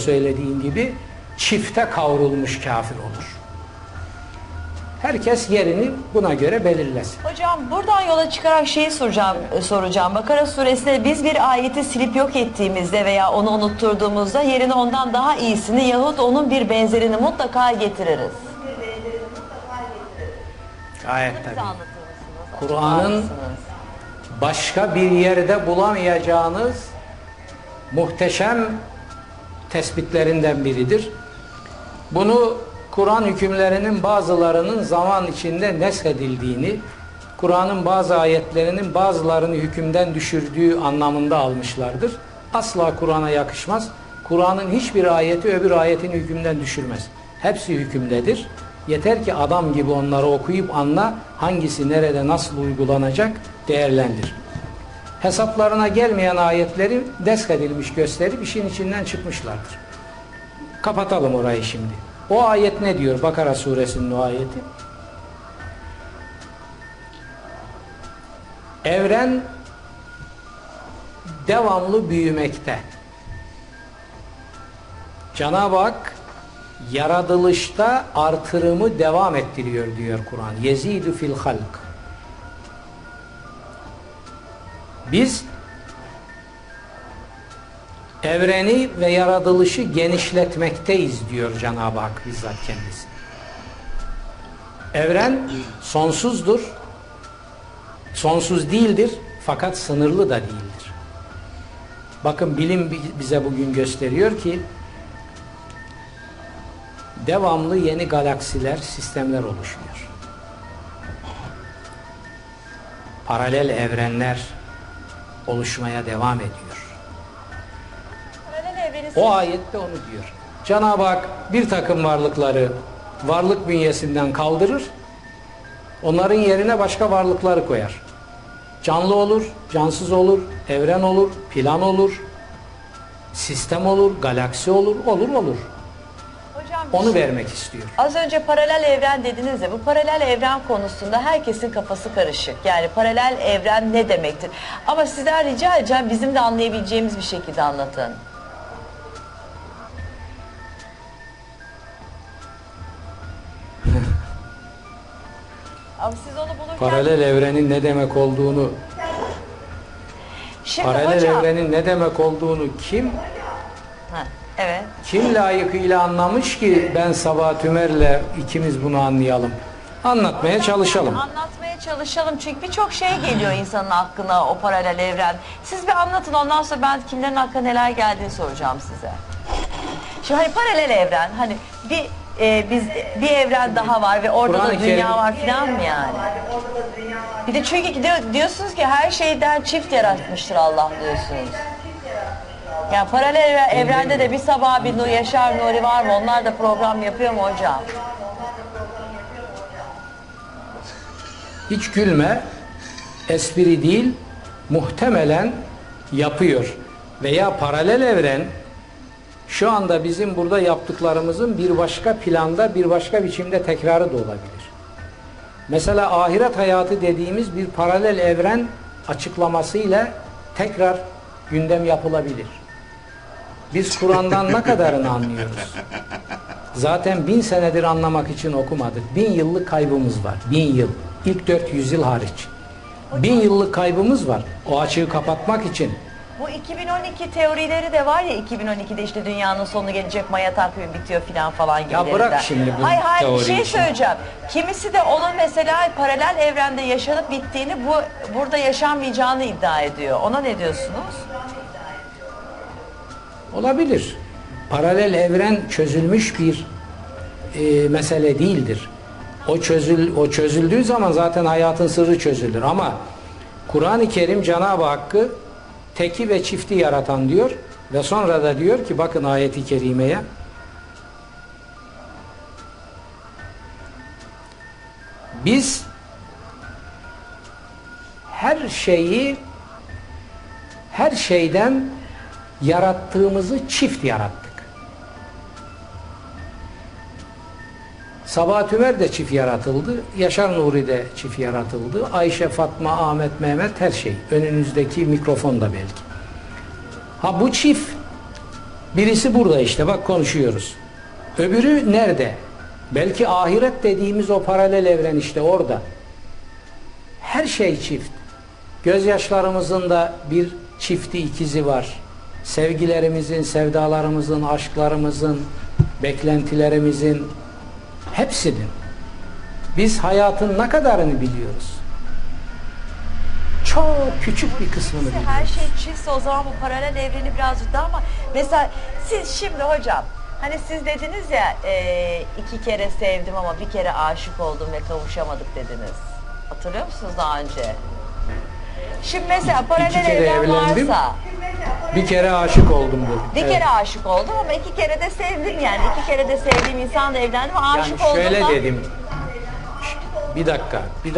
söylediğim gibi çifte kavrulmuş kafir olur. Herkes yerini buna göre belirlesin. Hocam buradan yola çıkarak şeyi soracağım, e, soracağım. Bakara suresinde biz bir ayeti silip yok ettiğimizde veya onu unutturduğumuzda yerine ondan daha iyisini yahut onun bir benzerini mutlaka getiririz. Gayet tabii. Kur'an'ın başka bir yerde bulamayacağınız muhteşem tespitlerinden biridir. Bunu Kur'an hükümlerinin bazılarının zaman içinde neshedildiğini, Kur'an'ın bazı ayetlerinin bazılarını hükümden düşürdüğü anlamında almışlardır. Asla Kur'an'a yakışmaz. Kur'an'ın hiçbir ayeti öbür ayetin hükümden düşürmez. Hepsi hükümdedir. Yeter ki adam gibi onları okuyup anla hangisi nerede nasıl uygulanacak değerlendir. Hesaplarına gelmeyen ayetleri deskedilmiş gösterip işin içinden çıkmışlardır. Kapatalım orayı şimdi. O ayet ne diyor? Bakara suresinin o ayeti. Evren devamlı büyümekte. Cenab-ı Hak yaratılışta artırımı devam ettiriyor diyor Kur'an. Yezidu fil halk. Biz evreni ve yaratılışı genişletmekteyiz diyor Cenab-ı Hak bizzat kendisi. Evren sonsuzdur. Sonsuz değildir fakat sınırlı da değildir. Bakın bilim bi- bize bugün gösteriyor ki devamlı yeni galaksiler, sistemler oluşuyor. Paralel evrenler oluşmaya devam ediyor. O ayette onu diyor. Cenab-ı Hak bir takım varlıkları varlık bünyesinden kaldırır. Onların yerine başka varlıkları koyar. Canlı olur, cansız olur, evren olur, plan olur, sistem olur, galaksi olur, olur olur. Onu vermek istiyor. Az önce paralel evren dediniz ya bu paralel evren konusunda herkesin kafası karışık. Yani paralel evren ne demektir? Ama sizden rica edeceğim bizim de anlayabileceğimiz bir şekilde anlatın. Ama siz onu bulurken... Paralel evrenin ne demek olduğunu, Şimdi paralel hocam... evrenin ne demek olduğunu kim Ha, evet. kim layıkıyla anlamış ki ben Sabah Tümer'le ikimiz bunu anlayalım. Anlatmaya çalışalım. Anlatmaya çalışalım çünkü birçok şey geliyor insanın aklına o paralel evren. Siz bir anlatın ondan sonra ben kimlerin aklına neler geldiğini soracağım size. Şimdi hani paralel evren hani bir e, biz bir evren daha var ve orada da dünya Kerim- var filan mı yani? Bir de çünkü diyor- diyorsunuz ki her şeyden çift yaratmıştır Allah diyorsunuz. Yani paralel evren- evrende de bir sabah bir Nur Yaşar Nuri var mı? Onlar da program yapıyor mu hocam? Hiç gülme, espri değil, muhtemelen yapıyor. Veya paralel evren şu anda bizim burada yaptıklarımızın bir başka planda, bir başka biçimde tekrarı da olabilir. Mesela ahiret hayatı dediğimiz bir paralel evren açıklamasıyla tekrar gündem yapılabilir. Biz Kur'an'dan ne kadarını anlıyoruz? Zaten bin senedir anlamak için okumadık. Bin yıllık kaybımız var. Bin yıl. İlk 400 yıl hariç. Bin yıllık kaybımız var. O açığı kapatmak için. Bu 2012 teorileri de var ya 2012'de işte dünyanın sonu gelecek maya takvimi bitiyor filan falan gibi. Ya bırak şimdi bu Hayır hayır bir şey şimdi. söyleyeceğim. Kimisi de onun mesela paralel evrende yaşanıp bittiğini bu burada yaşanmayacağını iddia ediyor. Ona ne diyorsunuz? Olabilir. Paralel evren çözülmüş bir e, mesele değildir. O çözül o çözüldüğü zaman zaten hayatın sırrı çözülür ama Kur'an-ı Kerim Cenab-ı Hakk'ı teki ve çifti yaratan diyor ve sonra da diyor ki bakın ayeti kerimeye biz her şeyi her şeyden yarattığımızı çift yarattık. Sabah Tümer de çift yaratıldı. Yaşar Nuri de çift yaratıldı. Ayşe, Fatma, Ahmet, Mehmet her şey. Önünüzdeki mikrofon da belki. Ha bu çift Birisi burada işte bak konuşuyoruz. Öbürü nerede? Belki ahiret dediğimiz o paralel evren işte orada. Her şey çift. Gözyaşlarımızın da bir çifti ikizi var. Sevgilerimizin, sevdalarımızın, aşklarımızın, beklentilerimizin hepsinin. Biz hayatın ne kadarını biliyoruz? Çok küçük bir kısmını biliyoruz. Her şey çiftse o zaman bu paralel evreni birazcık daha ama mesela siz şimdi hocam hani siz dediniz ya e, iki kere sevdim ama bir kere aşık oldum ve kavuşamadık dediniz. Hatırlıyor musunuz daha önce? Şimdi mesela paralel evren varsa Bir kere aşık oldum dedim. bir Evet. kere aşık oldum ama iki kere de sevdim yani. iki kere de sevdiğim insanla evlendim Yani aşık şöyle olduğumda dedim. Bir dakika. Bir